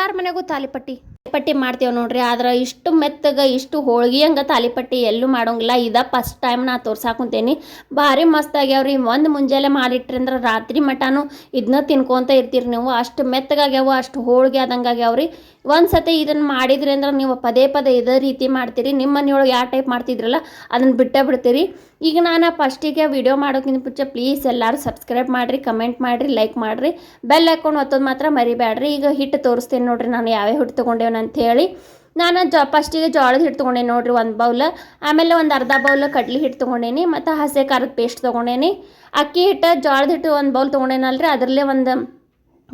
ಎಲ್ಲರ ಮನೆಗೂ ತಾಲಿಪಟ್ಟಿ ಪಟ್ಟಿ. ಮಾಡ್ತೇವೆ ನೋಡ್ರಿ, ಆದ್ರೆ ಇಷ್ಟು ಮೆತ್ತಗೆ, ಇಷ್ಟು ಹೋಳ್ಗೆ ಹಂಗೆ ತಾಲಿಪಟ್ಟಿ ಎಲ್ಲೂ ಮಾಡೋಂಗಿಲ್ಲ. ಇದ ಫಸ್ಟ್ ಟೈಮ್ ನಾ ತೋರ್ಸಾಕುಂತೇನಿ ಭಾರಿ ಮಸ್ತ್ ಆಗ್ಯಾವ್ರಿ. ಒಂದು ಮುಂಜಾನೆ ಮಾಡಿಟ್ರಿ ಅಂದ್ರೆ ರಾತ್ರಿ ಮಟಾನು ಇದನ್ನ ತಿನ್ಕೊಂತ ಇರ್ತೀರಿ ನೀವು. ಅಷ್ಟು ಮೆತ್ತಗಾಗ್ಯಾವ ಅಷ್ಟು ಹೋಳ್ಗೆ ಆದಂಗೆ ಆಗ್ಯಾವ್ರಿ. ಒಂದು ಸತಿ ಇದನ್ನು ಮಾಡಿದ್ರಿ ಅಂದ್ರೆ ನೀವು ಪದೇ ಪದೇ ಇದೇ ರೀತಿ ಮಾಡ್ತೀರಿ. ನಿಮ್ಮ ಮನೆಯೊಳಗೆ ಯಾವ ಟೈಪ್ ಮಾಡ್ತಿದ್ರಲ್ಲ ಅದನ್ನು ಬಿಟ್ಟೇ ಬಿಡ್ತೀರಿ. ಈಗ ನಾನು ಫಸ್ಟಿಗೆ ವಿಡಿಯೋ ಮಾಡೋಕ್ಕಿಂತ ಮುಂಚೆ ಪ್ಲೀಸ್ ಎಲ್ಲರೂ ಸಬ್ಸ್ಕ್ರೈಬ್ ಮಾಡಿರಿ ಕಮೆಂಟ್ ಮಾಡಿರಿ ಲೈಕ್ ಮಾಡಿರಿ. ಬೆಲ್ ಹಾಕೊಂಡು ಒತ್ತೋದು ಮಾತ್ರ ಮರಿಬೇಡ್ರಿ ಈಗ ಹಿಟ್ಟು ತೋರಿಸ್ತೇನೆ ನೋಡಿರಿ ನಾನು ಯಾವ್ಯಾವ ಹಿಟ್ಟು ತೊಗೊಂಡೇವನ ಹೇಳಿ ನಾನು ಜ ಫಸ್ಟಿಗೆ ಜೋಳದ ಹಿಟ್ಟು ತೊಗೊಂಡೇನಿ ನೋಡಿರಿ ಒಂದು ಬೌಲ್ ಆಮೇಲೆ ಒಂದು ಅರ್ಧ ಬೌಲ್ ಕಡ್ಲಿ ಹಿಟ್ಟು ತೊಗೊಂಡೇನಿ, ಮತ್ತು ಹಸೆ ಖಾರದ ಪೇಸ್ಟ್ ತೊಗೊಂಡೇನಿ. ಅಕ್ಕಿ ಹಿಟ್ಟು ಜೋಳದ ಹಿಟ್ಟು ಒಂದು ಬೌಲ್ ತೊಗೊಂಡೇನಲ್ರಿ, ಅದರಲ್ಲೇ ಒಂದು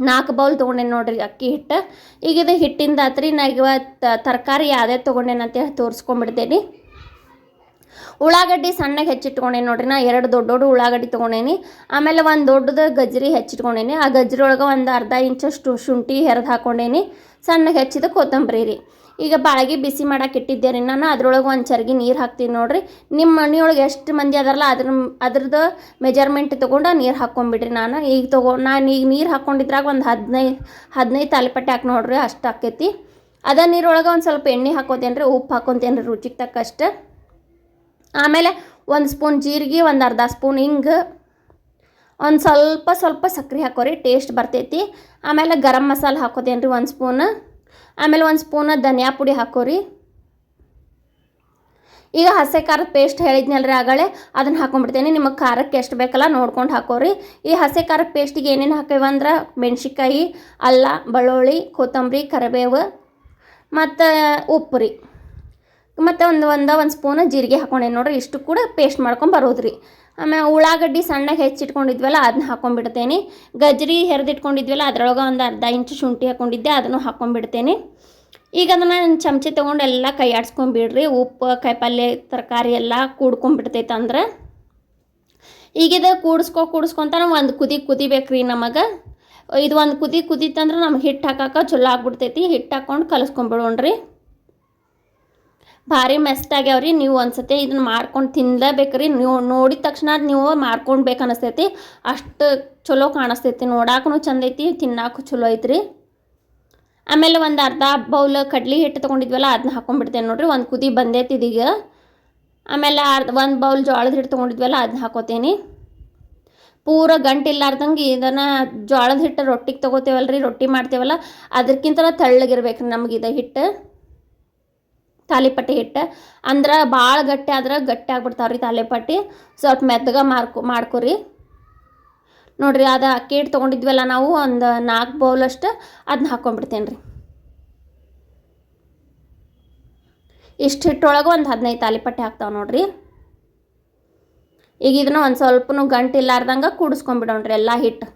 ನಾಲ್ಕು ಬೌಲ್ ತೊಗೊಂಡೇನೆ ನೋಡ್ರಿ ಅಕ್ಕಿ ಹಿಟ್ಟು. ಈಗ ಇದು ಹಿಟ್ಟಿಂದ ಆತ್ರಿ ನಾ ಇವತ್ತು ತರಕಾರಿ ಯಾವುದೇ ತೊಗೊಂಡೇನಂತೇಳಿ ತೋರಿಸ್ಕೊಂಬಿಡ್ತೇನೆ ಉಳ್ಳಾಗಡ್ಡಿ ಸಣ್ಣಗೆ ಹೆಚ್ಚಿಟ್ಕೊಂಡೇನಿ ನೋಡ್ರಿ, ನಾ ಎರಡು ದೊಡ್ಡ ದೊಡ್ಡ ಉಳ್ಳಾಗಡ್ಡಿ ತೊಗೊಂಡೇನಿ. ಆಮೇಲೆ ಒಂದು ದೊಡ್ಡದು ಗಜ್ರಿ ಹೆಚ್ಚಿಟ್ಕೊಂಡೇನಿ. ಆ ಗಜ್ರಿ ಒಳಗೆ ಒಂದು ಅರ್ಧ ಇಂಚಷ್ಟು ಶುಂಠಿ ಹೆರೆದು ಹಾಕೊಂಡೇನಿ. ಸಣ್ಣಗೆ ಹೆಚ್ಚಿದ ಕೊತ್ತಂಬರಿ ರೀ. ಈಗ ಬಾಳಗಿ ಬಿಸಿ ಮಾಡಕ್ಕೆ ಇಟ್ಟಿದ್ದೆ ರೀ, ನಾನು ಅದ್ರೊಳಗೆ ಒಂದು ಚರ್ಗಿ ನೀರು ಹಾಕ್ತೀನಿ ನೋಡಿರಿ. ನಿಮ್ಮ ಮನೆಯೊಳಗೆ ಎಷ್ಟು ಮಂದಿ ಅದರಲ್ಲ, ಅದ್ರ ಅದ್ರದ್ದು ಮೆಜರ್ಮೆಂಟ್ ತೊಗೊಂಡು ನೀರು ಹಾಕ್ಕೊಂಬಿಡ್ರಿ ನಾನು. ಈಗ ತೊಗೊ, ನಾನು ಈಗ ನೀರು ಹಾಕ್ಕೊಂಡಿದ್ರಾಗ ಒಂದು ಹದಿನೈದು ಹದಿನೈದು ತಾಲಿಪಟ್ಟೆ ಹಾಕಿ ನೋಡ್ರಿ ಅಷ್ಟು ಆಕೈತಿ ಅದ ನೀರೊಳಗೆ ಒಂದು ಸ್ವಲ್ಪ ಎಣ್ಣೆ ಹಾಕೋತೇನೆ ರೀ ಉಪ್ಪು ಹಾಕೊತೇನೆ ರೀ ರುಚಿಗೆ ತಕ್ಕಷ್ಟು. ಆಮೇಲೆ ಒಂದು ಸ್ಪೂನ್ ಜೀರಿಗೆ, ಒಂದು ಅರ್ಧ ಸ್ಪೂನ್ ಹಿಂಗೆ. ಒಂದು ಸ್ವಲ್ಪ ಸ್ವಲ್ಪ ಸಕ್ಕರೆ ಹಾಕೋರಿ, ಟೇಸ್ಟ್ ಬರ್ತೈತಿ. ಆಮೇಲೆ ಗರಂ ಮಸಾಲೆ ಹಾಕೋದೇನು ರೀ ಒಂದು ಸ್ಪೂನ್. ಆಮೇಲೆ ಒಂದು ಸ್ಪೂನ್ ಧನಿಯಾ ಪುಡಿ ಹಾಕೋರಿ. ಈಗ ಹಸೆ ಖಾರದ ಪೇಸ್ಟ್ ಹೇಳಿದ್ನಲ್ರಿ ಆಗಳೇ, ಅದನ್ನು ಹಾಕೊಂಡ್ಬಿಡ್ತೇನೆ. ನಿಮಗೆ ಖಾರಕ್ಕೆ ಎಷ್ಟು ಬೇಕಲ್ಲ ನೋಡ್ಕೊಂಡು ಹಾಕೋರಿ. ಈ ಹಸೆ ಖಾರದ ಪೇಸ್ಟಿಗೆ ಏನೇನು ಹಾಕೇವಂದ್ರೆ ಮೆಣ್ಸಿಕಾಯಿ ಅಲ್ಲ, ಬೆಳ್ಳುಳ್ಳಿ, ಕೊತ್ತಂಬರಿ, ಕರಿಬೇವು, ಮತ್ತು ಉಪ್ಪು ರೀ ಮತ್ತು ಒಂದು ಒಂದು ಒಂದು ಸ್ಪೂನ್ ಜೀರಿಗೆ ಹಾಕೊಂಡೆ ನೋಡ್ರಿ, ಇಷ್ಟು ಕೂಡ ಪೇಸ್ಟ್ ಮಾಡ್ಕೊಂಡು ಬರೋದ್ರಿ. ಆಮೇಲೆ ಉಳ್ಳಾಗಡ್ಡಿ ಸಣ್ಣಗೆ ಹೆಚ್ಚಿಟ್ಕೊಂಡಿದ್ವಲ್ಲ ಅದನ್ನ ಹಾಕೊಂಡ್ಬಿಡ್ತೇನೆ. ಗಜ್ರಿ ಹೆರೆದಿಟ್ಕೊಂಡಿದ್ವಲ್ಲ, ಅದರೊಳಗೆ ಒಂದು ಅರ್ಧ ಇಂಚು ಶುಂಠಿ ಹಾಕೊಂಡಿದ್ದೆ, ಅದನ್ನು ಹಾಕೊಂಡ್ಬಿಡ್ತೇನೆ. ಈಗ ಅದನ್ನು ಚಮಚೆ ತೊಗೊಂಡು ಎಲ್ಲ ಕೈ ಆಡ್ಸ್ಕೊಂಬಿಡ್ರಿ. ಉಪ್ಪು ಕಾಯಿಪಲ್ಯ ತರಕಾರಿ ಎಲ್ಲ ಕೂಡ್ಕೊಂಡ್ಬಿಡ್ತೈತೆ ಅಂದ್ರೆ. ಈಗಿದ ಕೂಡಿಸ್ಕೊ ನಾವು ಒಂದು ಕುದಿ ಕುದಿಬೇಕ್ರಿ ನಮಗೆ. ಇದು ಒಂದು ಕುದಿ ಕುದಿತಂದ್ರೆ ನಮ್ಗೆ ಹಿಟ್ಟು ಹಾಕಕ್ಕೆ ಚಲೋ ಆಗ್ಬಿಡ್ತೈತಿ. ಹಿಟ್ಟು ಹಾಕ್ಕೊಂಡು ಕಲಸ್ಕೊಂಬಿಡೋಣ್ರಿ. ಭಾರಿ ಮೆಸ್ಟ್ ಆಗ್ಯಾವ್ರಿ. ನೀವು ಒಂದ್ಸತಿ ಇದನ್ನ ಮಾಡ್ಕೊಂಡು ತಿನ್ಲೇಬೇಕ್ರಿ. ನೀವು ನೋಡಿದ ತಕ್ಷಣ ನೀವು ಮಾಡ್ಕೊಂಡ್ಬೇಕು ಅನಿಸ್ತೈತಿ. ಅಷ್ಟು ಚಲೋ ಕಾಣಿಸ್ತೈತಿ. ನೋಡಾಕೂ ಚಂದ ಐತಿ, ತಿನ್ನಾಕು ಚಲೋ ಐತ್ರಿ. ಆಮೇಲೆ ಒಂದು ಅರ್ಧ ಬೌಲ್ ಕಡ್ಲಿ ಹಿಟ್ಟು ತೊಗೊಂಡಿದ್ವಲ್ಲ ಅದನ್ನ ಹಾಕೊಂಡ್ಬಿಡ್ತೇನೆ ನೋಡ್ರಿ. ಒಂದು ಕುದಿ ಬಂದೈತಿ ಇದೀಗ. ಆಮೇಲೆ ಅರ್ಧ, ಒಂದು ಬೌಲ್ ಜೋಳದ ಹಿಟ್ಟು ತೊಗೊಂಡಿದ್ವಲ್ಲ ಅದನ್ನ ಹಾಕೋತೇನೆ. ಪೂರ ಗಂಟಿಲ್ಲಾರ್ದಂಗೆ ಇದನ್ನು ಜೋಳದ ಹಿಟ್ಟು ರೊಟ್ಟಿಗೆ ತೊಗೋತೇವಲ್ಲ ರೀ ರೊಟ್ಟಿ ಮಾಡ್ತೇವಲ್ಲ ಅದಕ್ಕಿಂತ ತಳ್ಳಗಿರ್ಬೇಕು ನಮ್ಗೆ ಇದು ಹಿಟ್ಟು. ತಾಲಿಪಟ್ಟಿ ಹಿಟ್ಟು. ಅಂದ್ರೆ ಭಾಳ ಗಟ್ಟಿ ಆದ್ರೆ ಗಟ್ಟಿ ಆಗ್ಬಿಡ್ತಾವೆ ರೀ ತಾಲಿಪಟ್ಟಿ ಸ್ವಲ್ಪ ಮೆತ್ತಗೆ ಮಾರ್ಕೊ ಮಾಡ್ಕೊರಿ. ನೋಡ್ರಿ, ಅದು ಅಕ್ಕಿ ಹಿಟ್ಟು ತೊಗೊಂಡಿದ್ವಲ್ಲ ನಾವು, ಒಂದು ನಾಲ್ಕು ಬೌಲಷ್ಟು ಅದನ್ನ ಹಾಕ್ಕೊಂಡ್ಬಿಡ್ತೇನೆ ರೀ ಇಷ್ಟು ಹಿಟ್ಟೊಳಗೆ ಒಂದು ಹದಿನೈದು ತಾಲಿಪಟ್ಟಿ ಹಾಕ್ತಾವೆ ನೋಡ್ರಿ. ಈಗ ಇದನ್ನ ಒಂದು ಸ್ವಲ್ಪನೂ ಗಂಟಿಲ್ಲಾರ್ದಂಗೆ ಕೂಡಿಸ್ಕೊಂಡ್ಬಿಡೋಣ್ರಿ ಎಲ್ಲ ಹಿಟ್ಟು.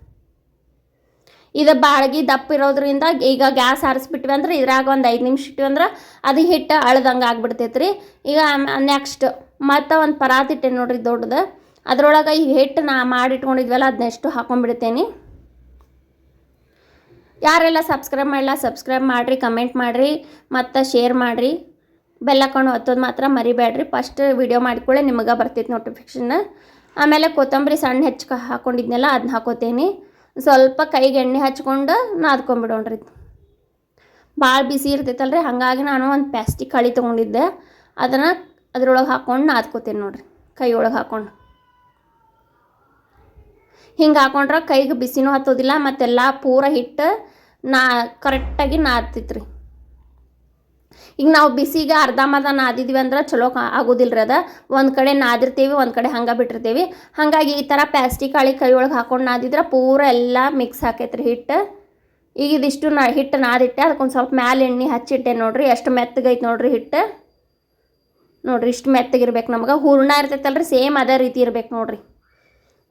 ಇದು ಬಾಳ್ಗಿ ದಪ್ಪ ಇರೋದ್ರಿಂದ ಈಗ ಗ್ಯಾಸ್ ಹಾರಿಸ್ಬಿಟ್ವಿ ಅಂದ್ರೆ ಇದ್ರಾಗ ಒಂದು ಐದು ನಿಮಿಷ ಇಟ್ವಿ ಅಂದ್ರೆ ಅದು ಹಿಟ್ಟು ಅಳ್ದಂಗೆ ಆಗ್ಬಿಡ್ತೈತೆ ರೀ ಈಗ ನೆಕ್ಸ್ಟ್ ಮತ್ತೆ ಒಂದು ಪರಾತ್ ಇಟ್ಟೆ ನೋಡ್ರಿ ದೊಡ್ಡದು. ಅದರೊಳಗೆ ಈ ಹಿಟ್ಟು ನಾ ಮಾಡಿಟ್ಕೊಂಡಿದ್ವಲ್ಲ ಅದನ್ನೆಷ್ಟು ಹಾಕೊಂಡ್ಬಿಡ್ತೇನೆ ಯಾರೆಲ್ಲ ಸಬ್ಸ್ಕ್ರೈಬ್ ಮಾಡಿಲ್ಲ ಸಬ್ಸ್ಕ್ರೈಬ್ ಮಾಡಿರಿ ಕಮೆಂಟ್ ಮಾಡಿರಿ, ಮತ್ತು ಶೇರ್ ಮಾಡಿರಿ. ಬೆಲ್ಲ ಹಾಕೊಂಡು ಹತ್ತೋದು ಮಾತ್ರ ಮರಿಬೇಡ್ರಿ ಫಸ್ಟ್ ವಿಡಿಯೋ ಮಾಡಿಕೊಳ್ಳೆ ನಿಮಗೆ ಬರ್ತೈತೆ ನೋಟಿಫಿಕೇಷನ್ ಆಮೇಲೆ ಕೊತ್ತಂಬರಿ ಸಣ್ಣ ಹೆಚ್ಚು ಹಾಕ್ಕೊಂಡಿದ್ನೆಲ್ಲ ಅದನ್ನ ಹಾಕೋತೇನೆ. ಸ್ವಲ್ಪ ಕೈಗೆ ಎಣ್ಣೆ ಹಚ್ಕೊಂಡು ನಾದ್ಕೊಂಬಿಡೋಣ್ರಿ. ಭಾಳ ಬಿಸಿ ಇರ್ತೈತಲ್ರಿ, ಹಾಗಾಗಿ ನಾನು ಒಂದು ಪ್ಲಾಸ್ಟಿಕ್ ಕಳಿ ತೊಗೊಂಡಿದ್ದೆ. ಅದನ್ನು ಅದ್ರೊಳಗೆ ಹಾಕ್ಕೊಂಡು ನಾದ್ಕೋತೀನಿ ನೋಡ್ರಿ ಕೈ ಒಳಗೆ ಹಾಕ್ಕೊಂಡು ಹಿಂಗೆ ಹಾಕೊಂಡ್ರೆ ಕೈಗೆ ಬಿಸಿನೂ ಹತ್ತೋದಿಲ್ಲ, ಮತ್ತೆಲ್ಲ ಪೂರ ಹಿಟ್ಟು ನಾ ಕರೆಕ್ಟಾಗಿ ನಾದ್ತೈತ್ರಿ. ಈಗ ನಾವು ಬಿಸಿಗೆ ಅರ್ಧ ಅರ್ಧಂಬರ್ಧ ನಾದಿದ್ವಿ ಅಂದ್ರೆ ಚಲೋ ಕಾ ಆಗೋದಿಲ್ಲ ರೀ ಅದ. ಒಂದು ಕಡೆ ನಾದಿರ್ತೀವಿ, ಒಂದು ಕಡೆ ಹಂಗೆ ಬಿಟ್ಟಿರ್ತೀವಿ. ಹಾಗಾಗಿ ಈ ಥರ ಪ್ಲಾಸ್ಟಿಕ್ ಹಾಳಿ ಕೈ ಒಳಗೆ ಹಾಕೊಂಡು ನಾದಿದ್ರೆ ಪೂರ ಎಲ್ಲ ಮಿಕ್ಸ್ ಹಾಕೈತ್ರಿ ಹಿಟ್ಟು. ಈಗ ಇದಿಷ್ಟು ನಾ ಹಿಟ್ಟು ನಾದಿಟ್ಟೆ, ಅದಕ್ಕೊಂದು ಸ್ವಲ್ಪ ಮ್ಯಾಲೆ ಎಣ್ಣೆ ಹಚ್ಚಿಟ್ಟೆ ನೋಡಿರಿ. ಎಷ್ಟು ಮೆತ್ತಗೈತೆ ನೋಡಿರಿ ಹಿಟ್ಟು. ನೋಡಿರಿ ಇಷ್ಟು ಮೆತ್ತಗಿರ್ಬೇಕು ನಮ್ಗೆ. ಹೂರ್ಣ ಇರ್ತೈತಲ್ರಿ, ಸೇಮ್ ಅದೇ ರೀತಿ ಇರ್ಬೇಕು ನೋಡಿರಿ.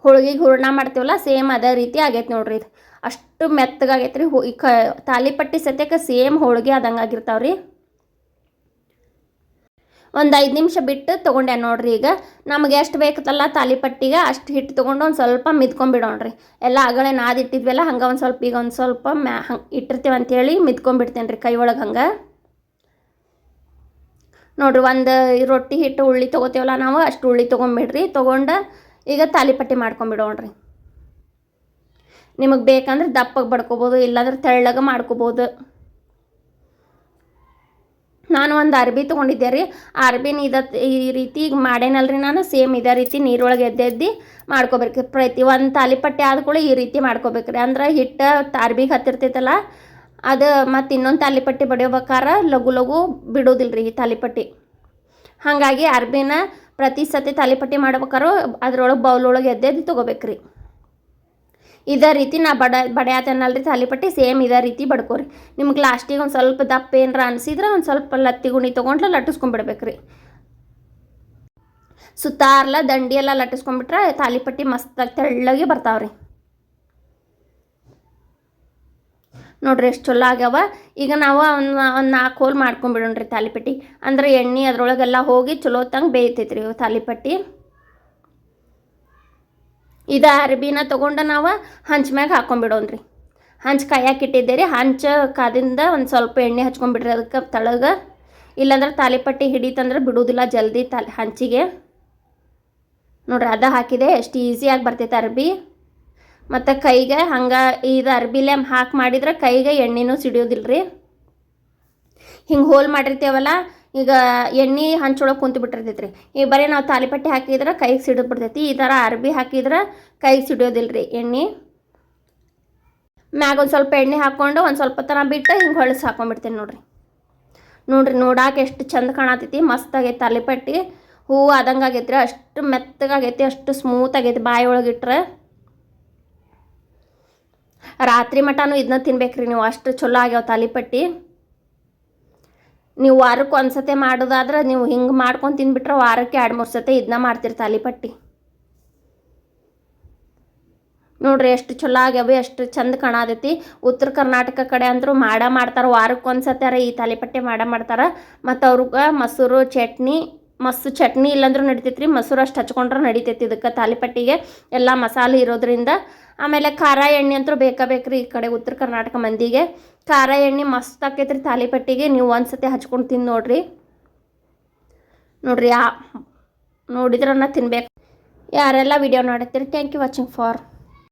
ಹೋಳಿಗೆಗೆ ಹೂರ್ಣ ಮಾಡ್ತೀವಲ್ಲ, ಸೇಮ್ ಅದೇ ರೀತಿ ಆಗೈತೆ ನೋಡಿರಿ ಇದು. ಅಷ್ಟು ಮೆತ್ತಗಾಗೈತೆ ರೀ ಈ ಕ ತಾಲಿಪಟ್ಟಿ ಸತ್ಯಕ್ಕೆ ಸೇಮ್ ಹೋಳಿಗೆ ಆದಂಗೆ ಆಗಿರ್ತಾವೆ ರೀ ಒಂದು ಐದು ನಿಮಿಷ ಬಿಟ್ಟು ತೊಗೊಂಡೆ ನೋಡ್ರಿ ಈಗ. ನಮಗೆ ಎಷ್ಟು ಬೇಕಲ್ಲ ತಾಲಿಪಟ್ಟಿಗೆ ಅಷ್ಟು ಹಿಟ್ಟು ತೊಗೊಂಡು ಒಂದು ಸ್ವಲ್ಪ ಮಿದ್ಕೊಂಬಿಡೋಣ್ರಿ ಎಲ್ಲ ಆಗಲೇ ನಾದಿಟ್ಟಿದ್ವಲ್ಲ ಹಂಗೆ ಒಂದು ಸ್ವಲ್ಪ ಈಗ ಒಂದು ಸ್ವಲ್ಪ ಮ್ಯಾ ಹಂಗೆ ಇಟ್ಟಿರ್ತೀವಿ ಅಂಥೇಳಿ ಮಿದ್ಕೊಂಬಿಡ್ತೇನೆ ರೀ ಕೈ ಒಳಗೆ ಹಂಗೆ. ನೋಡ್ರಿ ಒಂದು ರೊಟ್ಟಿ ಹಿಟ್ಟು ಉಳ್ಳಿ ತೊಗೋತೀವಲ್ಲ ನಾವು, ಅಷ್ಟು ಉಳ್ಳಿ ತೊಗೊಂಬಿಡ್ರಿ ತೊಗೊಂಡು ಈಗ ತಾಲಿಪಟ್ಟಿ ಮಾಡ್ಕೊಂಬಿಡೋಣ್ರಿ ನಿಮಗೆ ಬೇಕಂದ್ರೆ ದಪ್ಪಗೆ ಬಡ್ಕೋಬೋದು, ಇಲ್ಲಾಂದ್ರೆ ತೆಳ್ಳಗೆ ಮಾಡ್ಕೋಬೋದು. ನಾನು ಒಂದು ಅರ್ಬಿ ತೊಗೊಂಡಿದ್ದೆ ರೀ. ಅರ್ಬಿನ ಇದ ಈ ರೀತಿ ಈಗ ಮಾಡೇನಲ್ರಿ ನಾನು? ಸೇಮ್ ಇದೇ ರೀತಿ ನೀರೊಳಗೆ ಎದ್ದೆದ್ದು ಮಾಡ್ಕೋಬೇಕು ಪ್ರತಿ ಒಂದು ತಾಲಿಪಟ್ಟೆ ಆದ ಕೂಡ ಈ ರೀತಿ ಮಾಡ್ಕೋಬೇಕ್ರಿ. ಅಂದ್ರೆ ಹಿಟ್ಟು ಅರ್ಬಿಗೆ ಹತ್ತಿರ್ತೈತಲ್ಲ, ಅದು ಮತ್ತು ಇನ್ನೊಂದು ತಾಲಿಪಟ್ಟಿ ಬಡಿಯೋಬೇಕಾರ ಲಘು ಲಘು ಬಿಡೋದಿಲ್ಲ ರೀ ಈ ತಾಲಿಪಟ್ಟಿ ಹಾಗಾಗಿ ಅರ್ಬಿನ ಪ್ರತಿ ಸತಿ ತಾಲಿಪಟ್ಟಿ ಮಾಡ್ಬೇಕಾರು ಅದ್ರೊಳಗೆ ಬೌಲ್ ಒಳಗೆ ಎದ್ದೆದ್ದು ತೊಗೋಬೇಕ್ರಿ. ಇದೇ ರೀತಿ ನಾ ಬಡ ಬಡಿಯತ್ತೇನಲ್ರಿ ತಾಲಿಪಟ್ಟಿ ಸೇಮ್ ಇದೇ ರೀತಿ ಬಡ್ಕೋರಿ. ನಿಮ್ಗೆ ಲಾಸ್ಟಿಗೆ ಒಂದು ಸ್ವಲ್ಪ ದಪ್ಪ ಏನರ ಅನಿಸಿದ್ರೆ ಒಂದು ಸ್ವಲ್ಪ ಲತ್ತಿ ಗುಣಿ ತೊಗೊಂಡ್ರೆ ಲಟ್ಟಿಸ್ಕೊಂಡ್ಬಿಡ್ಬೇಕ್ರಿ ಸುತ್ತಾರ್ಲ ದಂಡಿ ಎಲ್ಲ ಲಟ್ಟಿಸ್ಕೊಂಡ್ಬಿಟ್ರೆ ತಾಲಿಪಟ್ಟಿ ಮಸ್ತಾಗಿ ತೆಳ್ಳಗೆ ಬರ್ತಾವ್ರಿ. ನೋಡ್ರಿ ಎಷ್ಟು ಚಲೋ ಆಗ್ಯಾವ. ಈಗ ನಾವು ಒಂದು ಒಂದು ನಾಲ್ಕು ಹೋಲ್ ಮಾಡ್ಕೊಂಡ್ಬಿಡೋಣ್ರಿ ತಾಲಿಪಟ್ಟಿ ಅಂದ್ರೆ ಎಣ್ಣೆ ಅದ್ರೊಳಗೆಲ್ಲ ಹೋಗಿ ಚಲೋ ತಂಗೆ ಬೇಯ್ತೈತ್ರಿ ತಾಲಿಪಟ್ಟಿ ಇದ ಅರ್ಬಿನ ತೊಗೊಂಡು ನಾವು ಹಂಚ ಮ್ಯಾಗ ಹಾಕೊಂಡ್ಬಿಡೋಣ್ರಿ ಹಂಚ್ ಕಾಯಕ್ಕೆ ಇಟ್ಟಿದ್ದೆ ರೀ ಹಂಚ ಕಾದಿಂದ ಒಂದು ಸ್ವಲ್ಪ ಎಣ್ಣೆ ಹಚ್ಕೊಂಡ್ಬಿಡ್ರಿ ಅದಕ್ಕೆ ತಳಗೆ. ಇಲ್ಲಾಂದ್ರೆ ತಾಲಿಪಟ್ಟಿ ಹಿಡಿತಂದ್ರೆ ಬಿಡುವುದಿಲ್ಲ ಜಲ್ದಿ ತಾಲ್ ಹಂಚಿಗೆ. ನೋಡ್ರಿ ಅದ ಹಾಕಿದೆ, ಎಷ್ಟು ಈಸಿಯಾಗಿ ಬರ್ತೈತೆ ಅರ್ಬಿ. ಮತ್ತು ಕೈಗೆ ಹಂಗೆ ಇದು ಅರ್ಬಿಲೆ ಹಾಕಿ ಮಾಡಿದ್ರೆ ಕೈಗೆ ಎಣ್ಣೆನೂ ಸಿಡಿಯೋದಿಲ್ಲ ರೀ ಹಿಂಗೆ ಹೋಲ್ ಮಾಡಿರ್ತೇವಲ್ಲ ಈಗ ಎಣ್ಣೆ ಹಂಚೊಳಗೆ ಕುಂತು ಬಿಟ್ಟಿರ್ತೈತೆ ರೀ ಈಗ ಬರೀ ನಾವು ತಾಲಿಪಟ್ಟಿ ಹಾಕಿದ್ರೆ ಕೈಗೆ ಸಿಡಿದು ಬಿಡ್ತೈತಿ ಈ ಥರ ಅರ್ಬಿ ಹಾಕಿದ್ರೆ ಕೈಗೆ ಸಿಡಿಯೋದಿಲ್ಲ ರೀ ಎಣ್ಣೆ. ಮ್ಯಾಗ ಒಂದು ಸ್ವಲ್ಪ ಎಣ್ಣೆ ಹಾಕ್ಕೊಂಡು ಒಂದು ಸ್ವಲ್ಪ ಥರ ಬಿಟ್ಟು ಹಿಂಗೆ ಹೊಳಸಿ ಹಾಕೊಂಡ್ಬಿಡ್ತೀನಿ ನೋಡ್ರಿ. ನೋಡ್ರಿ ನೋಡಾಕೆ ಎಷ್ಟು ಚಂದ ಕಾಣತೈತಿ, ಮಸ್ತ್ ಆಗೈತಿ ತಾಲಿಪಟ್ಟಿ ಹೂವು ಆದಂಗೆ ರೀ ಅಷ್ಟು ಮೆತ್ತಗಾಗೈತಿ ಅಷ್ಟು ಸ್ಮೂತ್ ಆಗೈತಿ ಬಾಯಿ ಒಳಗೆ ರಾತ್ರಿ ಮಟನೂ ಇದನ್ನ ತಿನ್ಬೇಕು ರೀ ನೀವು, ಅಷ್ಟು ಚಲೋ ಆಗ್ಯಾವ ತಾಲಿಪಟ್ಟಿ ನೀವು ವಾರಕ್ಕೆ ಒಂದು ಮಾಡೋದಾದ್ರೆ ನೀವು ಹಿಂಗೆ ಮಾಡ್ಕೊಂಡು ತಿಂದ್ಬಿಟ್ರೆ ವಾರಕ್ಕೆ ಎರಡು, ಮೂರು ಸತಿ ಇದನ್ನ ಮಾಡ್ತೀರಿ ತಾಲಿಪಟ್ಟಿ ನೋಡ್ರಿ ಎಷ್ಟು ಚಲೋ ಆಗ್ಯಾವ, ಎಷ್ಟು ಚಂದ ಕಾಣತೈತಿ. ಉತ್ತರ ಕರ್ನಾಟಕ ಕಡೆ ಅಂತೂ ಮಾಡ ಮಾಡ್ತಾರೆ, ವಾರಕ್ಕೆ ಒಂದು ಸತ್ಯಾರ ಈ ತಾಲಿಪಟ್ಟೆ ಮಾಡ ಮಾಡ್ತಾರೆ. ಮತ್ತು ಅವ್ರಿಗೆ ಮೊಸರು, ಚಟ್ನಿ ಮಸ್ಸು ಚಟ್ನಿ ಇಲ್ಲಾಂದ್ರೂ ನಡಿತೈತ್ರಿ, ಮೊಸರು ಅಷ್ಟು ಹಚ್ಕೊಂಡ್ರೆ ನಡಿತೈತಿ ಇದಕ್ಕೆ ತಾಲಿಪಟ್ಟಿಗೆ ಎಲ್ಲ ಮಸಾಲೆ ಇರೋದ್ರಿಂದ. ಆಮೇಲೆ ಖಾರ ಎಣ್ಣೆ ಅಂತೂ ಬೇಕಾ ಬೇಕ್ರಿ ಈ ಕಡೆ ಉತ್ತರ ಕರ್ನಾಟಕ ಮಂದಿಗೆ. ಖಾರ ಎಣ್ಣೆ ಮಸ್ತ್ ಆಕೈತ್ರಿ ತಾಲಿಪಟ್ಟಿಗೆ ನೀವು ಒಂದು ಸತಿ ಹಚ್ಕೊಂಡು ತಿಂದು ನೋಡ್ರಿ. ನೋಡ್ರಿ ಯಾ ನೋಡಿದ್ರನ್ನ ತಿನ್ಬೇಕು. ಯಾರೆಲ್ಲ ವಿಡಿಯೋ ನೋಡುತ್ತೀರಿ ಥ್ಯಾಂಕ್ ಯು ವಾಚಿಂಗ್ ಫಾರ್